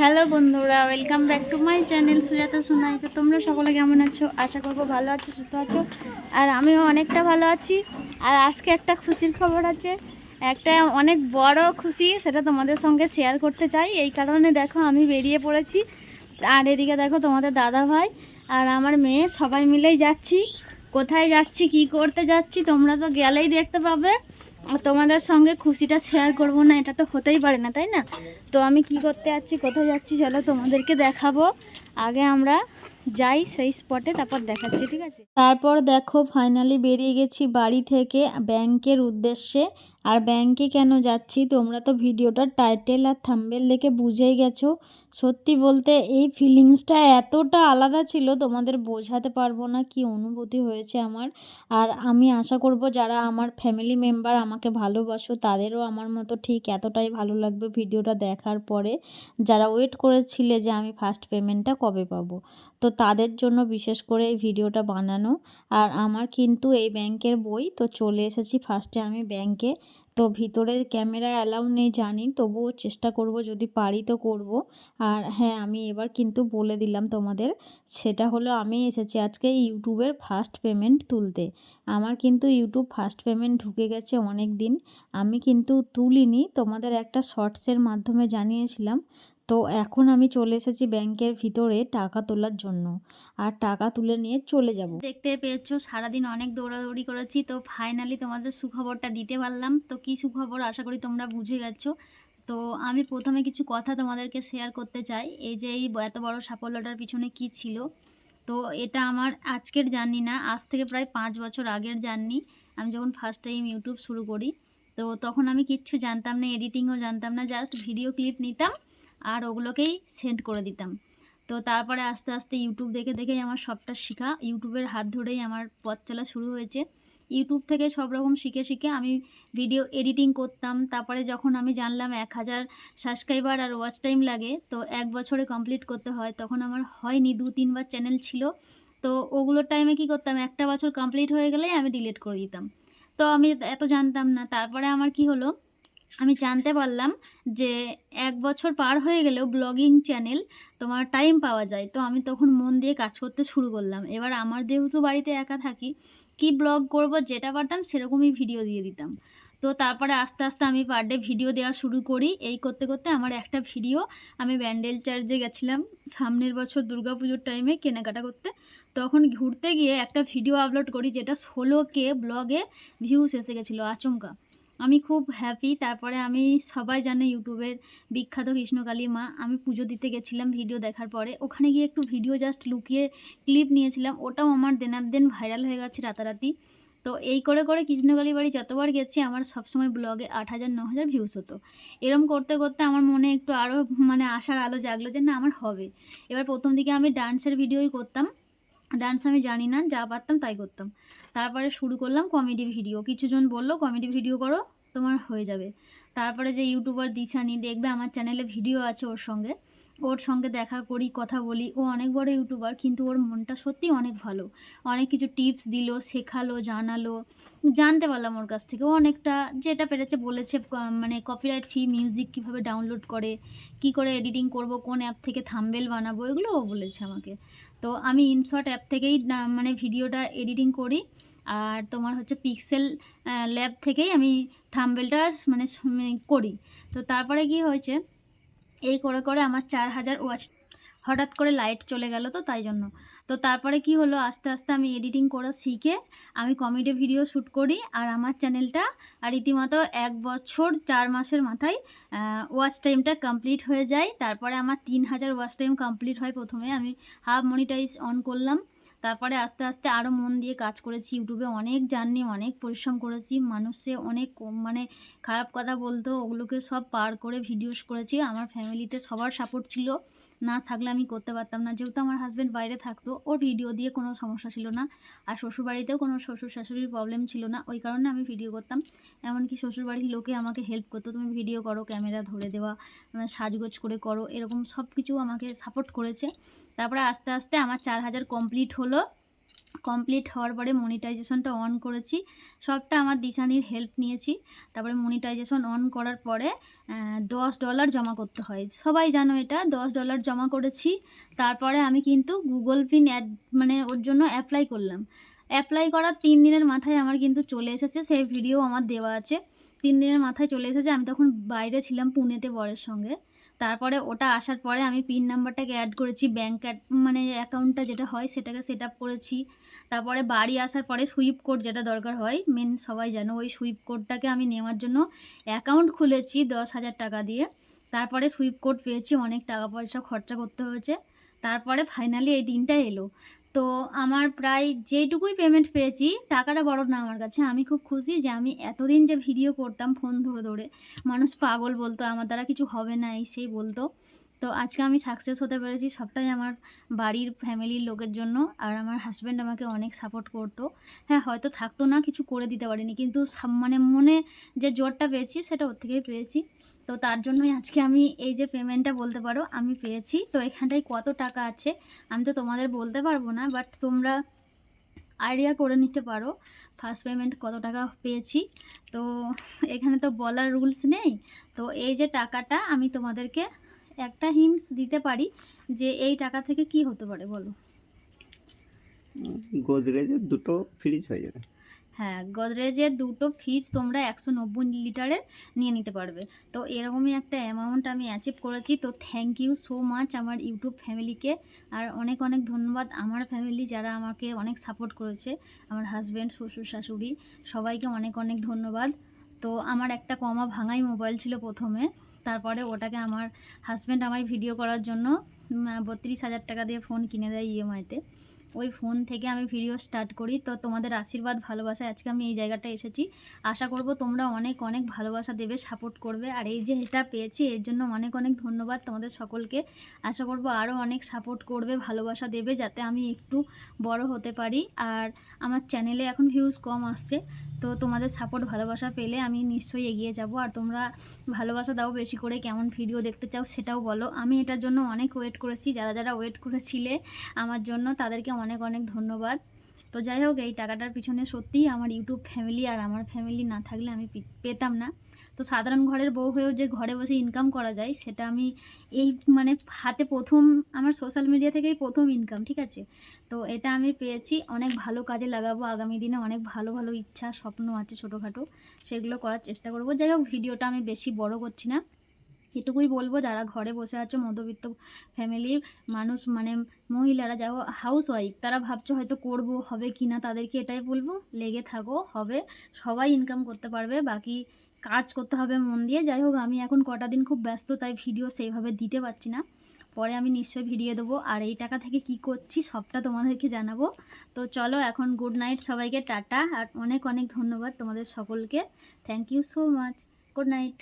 Hello বন্ধুরা welcome back to my channel Sujata Sonai তো তোমরা সকলে কেমন আছো? আশা করব ভালো আছো, সুস্থ আছো। আর আমিও অনেকটা ভালো আছি। আর আজকে একটা খুশির খবর আছে। একটা অনেক বড় খুশি, সেটা তোমাদের সঙ্গে শেয়ার করতে চাই। এই কারণে দেখো, আমি বেরিয়ে পড়েছি। আর এদিকে দেখো তোমাদের দাদা ভাই আর আমার মেয়ে, সবাই মিলেই যাচ্ছি। কোথায় যাচ্ছি, কি করতে যাচ্ছি, তোমরা তো গেলেই দেখতে পাবে। তোমাদের সঙ্গে খুশিটা শেয়ার করব না, এটা তো হতেই পারে না, তাই না? তো আমি কি করতে যাচ্ছি, কোথায় যাচ্ছি চলো তোমাদেরকে দেখাবো। আগে আমরা যাই সেই স্পটে তারপর দেখাচ্ছি, ঠিক আছে? তারপর দেখো ফাইনালি বেরিয়ে গেছি বাড়ি থেকে ব্যাংকের উদ্দেশ্যে। আর ব্যাংকে কেন যাচ্ছি? তোমরা তো ভিডিওটার টাইটেল আর থাম্বেল দেখে বুঝেই গেছো। সত্যি বলতে এই ফিলিংসটা এতটা আলাদা ছিল, তোমাদের বোঝাতে পারব না কি অনুভূতি হয়েছে আমার। আর আমি আশা করব যারা আমার ফ্যামিলি মেম্বার আমাকে ভালোবাসো, তাদেরও আমার মতো ঠিক এতটাই ভালো লাগবে ভিডিওটা দেখার পরে। যারা ওয়েট করেছিলে যে আমি ফার্স্ট পেমেন্টটা কবে পাবো? তো তাদের জন্য বিশেষ করে এই ভিডিওটা বানানো। আর আমার কিন্তু এই ব্যাংকের বই, তো চলে এসেছি ফার্স্টে আমি ব্যাংকে তো ভিতরে ক্যামেরা অ্যালাউ নেই জানি, তবুও চেষ্টা করব যদি পারি তো করব। আর হ্যাঁ আমি এবার কিন্তু বলে দিলাম তোমাদের, সেটা হলো আমি এসেছি আজকে ইউটিউবের ফার্স্ট পেমেন্ট তুলতে। আমার কিন্তু ইউটিউব ফার্স্ট পেমেন্ট ঢুকে গেছে অনেক দিন। আমি কিন্তু তুলিনি, তোমাদের একটা শর্টসের মাধ্যমে জানিয়েছিলাম। তো এখন আমি চলে এসেছি ব্যাংকের ভিতরে টাকা তোলার জন্য। আর টাকা তুলে নিয়ে চলে যাব। দেখতে পেয়েছ, সারাদিন অনেক দৌড়াদৌড়ি করেছি। তো ফাইনালি তোমাদের সুখবরটা দিতে পারলাম। তো কি সুখবর? আশা করি তোমরা বুঝে গেছো। তো আমি প্রথমে কিছু কথা তোমাদেরকে শেয়ার করতে চাই। এই যে এই এত বড় সাফল্যটার পিছনে কি ছিল? তো এটা আমার আজকের জার্নি না, আজ থেকে প্রায় পাঁচ বছর আগের জার্নি আমি যখন ফার্স্ট টাইম ইউটিউব শুরু করি, তো তখন আমি কিচ্ছু জানতাম না এডিটিংও জানতাম না জাস্ট ভিডিও ক্লিপ নিতাম। আর ওগুলোকেই সেন্ড করে দিতাম। তো তারপরে আস্তে আস্তে ইউটিউব দেখে দেখেই আমার সবটা শেখা। ইউটিউবের হাত ধরেই আমার পথ চলা শুরু হয়েছে। ইউটিউব থেকে সব রকম শিখে শিখে আমি ভিডিও এডিটিং করতাম। তারপরে যখন আমি জানলাম এক হাজার সাবস্ক্রাইবার আর ওয়াচ টাইম লাগে, তো এক বছরে কমপ্লিট করতে হয়। তখন আমার হয়নি, দু তিনবার চ্যানেল ছিল। তো ওগুলোর টাইমে কি করতাম? একটা বছর কমপ্লিট হয়ে গেলেই আমি ডিলিট করে দিতাম। তো আমি এত জানতাম না। তারপরে আমার কি হলো? আমি জানতে পারলাম যে এক বছর পার হয়ে গেলেও ব্লগিং চ্যানেল তোমার টাইম পাওয়া যায়। তো আমি তখন মন দিয়ে কাজ করতে শুরু করলাম। এবার আমার যেহেতু বাড়িতে একা থাকি, কি ব্লগ করব যেটা পারতাম সেরকমই ভিডিও দিয়ে দিতাম। তো তারপরে আস্তে আস্তে আমি পার ডে ভিডিও দেওয়া শুরু করি। এই করতে করতে আমার একটা ভিডিও আমি ব্যান্ডেল চার্জে গেছিলাম সামনের বছর দুর্গাপুজোর টাইমে কেনাকাটা করতে। তখন ঘুরতে গিয়ে একটা ভিডিও আপলোড করি যেটা ষোলো কে ব্লগে ভিউস এসে গেছিল, আচমকা। আমি খুব হ্যাপি তারপরে আমি সবাই জানে ইউটিউবের বিখ্যাত কৃষ্ণকালী মা। আমি পুজো দিতে গেছিলাম ভিডিও দেখার পরে। ওখানে গিয়ে একটু ভিডিও জাস্ট লুকিয়ে ক্লিপ নিয়েছিলাম। ওটাও আমার দেনার দেন ভাইরাল হয়ে গেছে রাতারাতি। তো এই করে করে কৃষ্ণকালী বাড়ি যতবার গেছি, আমার সবসময় ব্লগে আট হাজার, ন হাজার ভিউস হতো। এরম করতে করতে আমার মনে একটু আরও মানে আশার আলো জাগলো যে না, আমার হবে। এবার প্রথম দিকে আমি ডান্সের ভিডিওই করতাম। ডান্স আমি জানি না, যা পারতাম তাই করতাম। তারপরে শুরু করলাম কমেডি ভিডিও কিছুজন বলল কমেডি ভিডিও করো, তোমার হয়ে যাবে। তারপরে যে ইউটিউবার দিশানি দেখবে, আমার চ্যানেলে ভিডিও আছে ওর সঙ্গে। ওর সঙ্গে দেখা করি, কথা বলি। ও অনেক বড় ইউটিউবার, কিন্তু ওর মনটা সত্যি অনেক ভালো। অনেক কিছু টিপস দিল, শেখালো, জানালো। জানতে পারলাম ওর কাছ থেকে। ও অনেকটা, যেটা পেরেছে বলেছে মানে কপিরাইট ফ্রি মিউজিক কীভাবে ডাউনলোড করে, কি করে এডিটিং করব, কোন অ্যাপ থেকে থাম্বেল বানাবো, এগুলো ও বলেছে আমাকে। তো আমি ইনশর্ট অ্যাপ থেকেই মানে ভিডিওটা এডিটিং করি। আর তোমার হচ্ছে পিক্সেল ল্যাব থেকেই আমি থাম্বেলটা মানে মানে করি। তো তারপরে কি হয়েছে এই করে করে আমার চার হাজার ওয়াচ হঠাৎ করে লাইট চলে গেল তো তাই জন্য। তো তারপরে কি হলো? আস্তে আস্তে আমি এডিটিং করা শিখে আমি কমেডি ভিডিও শ্যুট করি আর আমার চ্যানেলটা আর রীতিমতো এক বছর চার মাসের মাথায় ওয়াচ টাইমটা কমপ্লিট হয়ে যায়। তারপরে আমার তিন হাজার ওয়াচ টাইম কমপ্লিট হয় প্রথমে। আমি হাফ মনিটাইজ অন করলাম। তারপরে আস্তে আস্তে আরও মন দিয়ে কাজ করেছি, ইউটিউবে অনেক জার্নি, অনেক পরিশ্রম করেছি, মানুষে অনেক মানে খারাপ কথা বলতো, ওগুলোকে সব পার করে ভিডিওস করেছি, আমার ফ্যামিলিতে সবার সাপোর্ট ছিল। না থাকলে আমি করতে পারতাম না। যেহেতু আমার হাজব্যান্ড বাইরে থাকতো, ওর ভিডিও দিয়ে কোনো সমস্যা ছিল না। আর শ্বশুরবাড়িতেও কোনো শ্বশুর শাশুড়ির প্রবলেম ছিল না। ওই কারণে আমি ভিডিও করতাম। এমনকি শ্বশুরবাড়ির লোকে আমাকে হেল্প করতো, তুমি ভিডিও করো ক্যামেরা ধরে দেওয়া সাজগোজ করে করো। এরকম সব কিছু আমাকে সাপোর্ট করেছে। তারপরে আস্তে আস্তে আমার চার হাজার কমপ্লিট হলো। কমপ্লিট হওয়ার পরে মনিটাইজেশনটা অন করেছি। সবটা আমার দিশানির হেল্প নিয়েছি। তারপরে মনিটাইজেশন অন করার পরে দশ ডলার জমা করতে হয়। সবাই জানো এটা, দশ ডলার জমা করেছি। তারপরে আমি কিন্তু গুগল পিন অ্যাড মানে ওর জন্য অ্যাপ্লাই করলাম। অ্যাপ্লাই করার তিন দিনের মাথায় আমার কিন্তু চলে এসেছে। সেই ভিডিও আমার দেওয়া আছে। তিন দিনের মাথায় চলে এসেছে। আমি তখন বাইরে ছিলাম পুনেতে বরের সঙ্গে। তারপরে ওটা আসার পরে আমি পিন নাম্বারটাকে অ্যাড করেছি। ব্যাঙ্ক মানে অ্যাকাউন্টটা যেটা হয়, সেটাকে সেট করেছি। তারপরে বাড়ি আসার পরে সুইপ কোড যেটা দরকার হয় মেন সবাই জানো ওই সুইপ কোডটাকে আমি নেওয়ার জন্য অ্যাকাউন্ট খুলেছি দশ হাজার টাকা দিয়ে। তারপরে সুইপ কোড পেয়েছি, অনেক টাকা পয়সা খরচা করতে হয়েছে। তারপরে ফাইনালি এই দিনটা এলো। তো আমার প্রায় যেইটুকুই পেমেন্ট পেয়েছি, টাকাটা বড় না আমার কাছে। আমি খুব খুশি যে আমি এতদিন যে ভিডিও করতাম ফোন ধরে ধরে, মানুষ পাগল বলতো, আমার দ্বারা কিছু হবে না, এই সেই বলতো। তো আজকে আমি সাকসেস হতে পেরেছি সবটাই আমার বাড়ির ফ্যামিলির লোকের জন্য আর আমার হাজব্যান্ড আমাকে অনেক সাপোর্ট করতো। হ্যাঁ হয়তো থাকতো না, কিছু করে দিতে পারিনি, কিন্তু মানে মনে যে জোরটা পেয়েছি সেটা ওর থেকেই পেয়েছি। তো তার জন্যই আজকে আমি এই যে পেমেন্টটা বলতে পারো, আমি পেয়েছি। তো এখানটায় কত টাকা আছে, আমি তো তোমাদের বলতে পারব না বাট তোমরা আইডিয়া করে নিতে পারো। ফার্স্ট পেমেন্ট কত টাকা পেয়েছি, তো এখানে তো বলার রুলস নেই। তো এই যে টাকাটা আমি তোমাদেরকে একটা হিন্টস দিতে পারি যে এই টাকা থেকে কি হতে পারে বলো? গোদরেজের দুটো ফ্রিজ হয়ে যাবে। হ্যাঁ গদরেজের দুটো ফ্রিজ তোমরা একশো নব্বই লিটারের নিয়ে নিতে পারবে। তো এরকমই একটা অ্যামাউন্ট আমি অ্যাচিভ করেছি। তো থ্যাংক ইউ সো মাচ আমার ইউটিউব ফ্যামিলিকে আর অনেক অনেক ধন্যবাদ আমার ফ্যামিলি যারা আমাকে অনেক সাপোর্ট করেছে। আমার হাজব্যান্ড শ্বশুর শাশুড়ি সবাইকে অনেক অনেক ধন্যবাদ। তো আমার একটা কমা ভাঙাই মোবাইল ছিল প্রথমে। তারপরে ওটাকে আমার হাজব্যান্ড আমায় ভিডিও করার জন্য বত্রিশ হাজার টাকা দিয়ে ফোন কিনে দেয় ইএমআইতে ওই ফোন থেকে আমি ভিডিও স্টার্ট করি। তো তোমাদের আশীর্বাদ ভালোবাসায় আজকে আমি এই জায়গাটা এসেছি। আশা করব তোমরা অনেক অনেক ভালোবাসা দেবে সাপোর্ট করবে। আর এই যে এটা পেয়েছি, এর জন্য অনেক অনেক ধন্যবাদ তোমাদের সকলকে। আশা করব আরও অনেক সাপোর্ট করবে, ভালোবাসা দেবে, যাতে আমি একটু বড় হতে পারি। আর আমার চ্যানেলে এখন ভিউজ কম আসছে। তো তোমাদের সাপোর্ট ভালোবাসা পেলে আমি নিশ্চয়ই এগিয়ে যাব। আর তোমরা ভালোবাসা দাও বেশি করে, কেমন ভিডিও দেখতে চাও সেটাও বলো। আমি এটার জন্য অনেক ওয়েট করেছি, যারা যারা ওয়েট করেছিলে আমার জন্য, তাদেরকে অনেক অনেক ধন্যবাদ। তো যাই হোক, এই টাকাটার পিছনে সত্যিই আমার ইউটিউব ফ্যামিলি আর আমার ফ্যামিলি না থাকলে আমি পেতাম না। তো সাধারণ ঘরের বউ হয়েও যে ঘরে বসে ইনকাম করা যায়, সেটা আমি এই মানে হাতে প্রথম, আমার সোশ্যাল মিডিয়া থেকেই প্রথম ইনকাম ঠিক আছে? তো এটা আমি পেয়েছি, অনেক ভালো কাজে লাগাবো, আগামী দিনে অনেক ভালো ভালো ইচ্ছা, স্বপ্ন আছে ছোটোখাটো, সেগুলো করার চেষ্টা করব। যাই হোক, ভিডিওটা আমি বেশি বড় করছি না। এটুকুই বলব, যারা ঘরে বসে আছো, মধ্যবিত্ত ফ্যামিলির মানুষ মানে মহিলারা, যারা হাউস ওয়াইফ তারা ভাবছ হয়তো করব, হবে কি না তাদেরকে এটাই বলব, লেগে থাকো, হবে, সবাই ইনকাম করতে পারবে, বাকি কাজ করতে হবে মন দিয়ে। যাই হোক, আমি এখন কটা দিন খুব ব্যস্ত, তাই ভিডিও সেইভাবে দিতে পারছি না। পরে আমি নিশ্চয়ই ভিডিও দেবো। আর এই টাকা থেকে কি করছি, সবটা তোমাদেরকে জানাব। তো চলো, এখন গুড নাইট সবাইকে, টাটা। আর অনেক অনেক ধন্যবাদ তোমাদের সকলকে। Thank you so much good night